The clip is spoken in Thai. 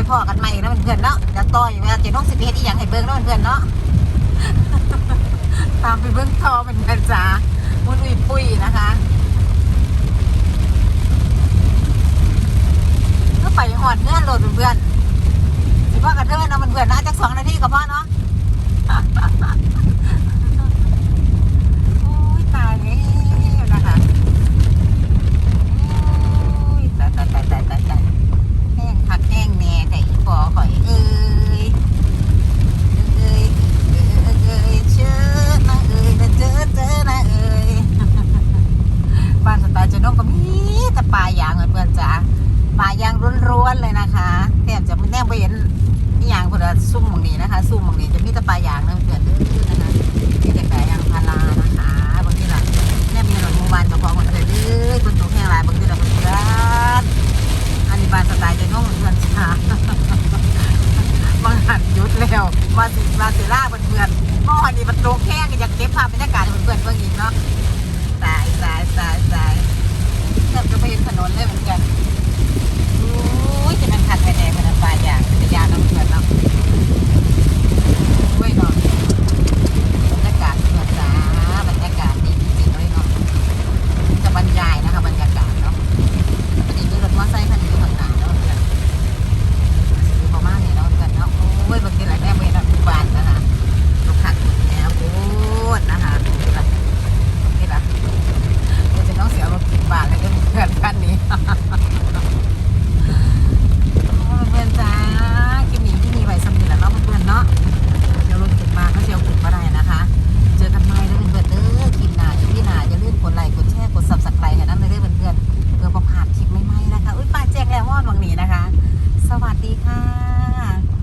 ไว้ไปพ่อกันใหม่นะเพื่อนเนาะเดี๋ยวต่อยเวลาเจะน้องสิบเอ็ดอีหยังให้เบิ่งเนาะเพื่อนเนาะตามไปเบิ่งทอเป็นเพื่อนจ้ามุนอุยปุ้ยนะคะก็ไปหอดเงื่อนโหลดเพื่อนๆสิพ่อกันเทินเนาะเพื่อนๆนะจักสองนาทีกับพ่อเนาะ โอ้ยตายแล้วนะคะโอ้ยตายตายตายตายตายตายแห้งผักแห้งแหน่แต่อีปอข่อยเอ้ยเอ้ยเอ้ยเอ้ยเอ้ยเชื่อนะเอ้ยนะเจอเจอนะเอ้ย บ้านสไตล์เจนงก็มีแต่ปลายางเพื่อนๆ จ๋าปลายางร้วนๆเลยนะคะแทบจะไม่แน่ไปเห็นอย่างคนละซุ่มบางนี้นะคะซุ่มบางนี้จะมีแต่ปลายางนะเพื่อนๆเด้อนะคะมีแต่ปลายางพารานะคะบางทีล่ะแน่มีหน่วยหมู่บ้านเจ้าของคนเลยเด้อคนถูกแห้งหลายบางทีล่ะเพื่อนๆอันนี้บานสไตล์จนงเพื่อนๆจ้าบางหันยุดแล้วมาสิมาสิล่าเพื่อนเมื่อน ไม่เห็นถนนเลยเหมือนกัน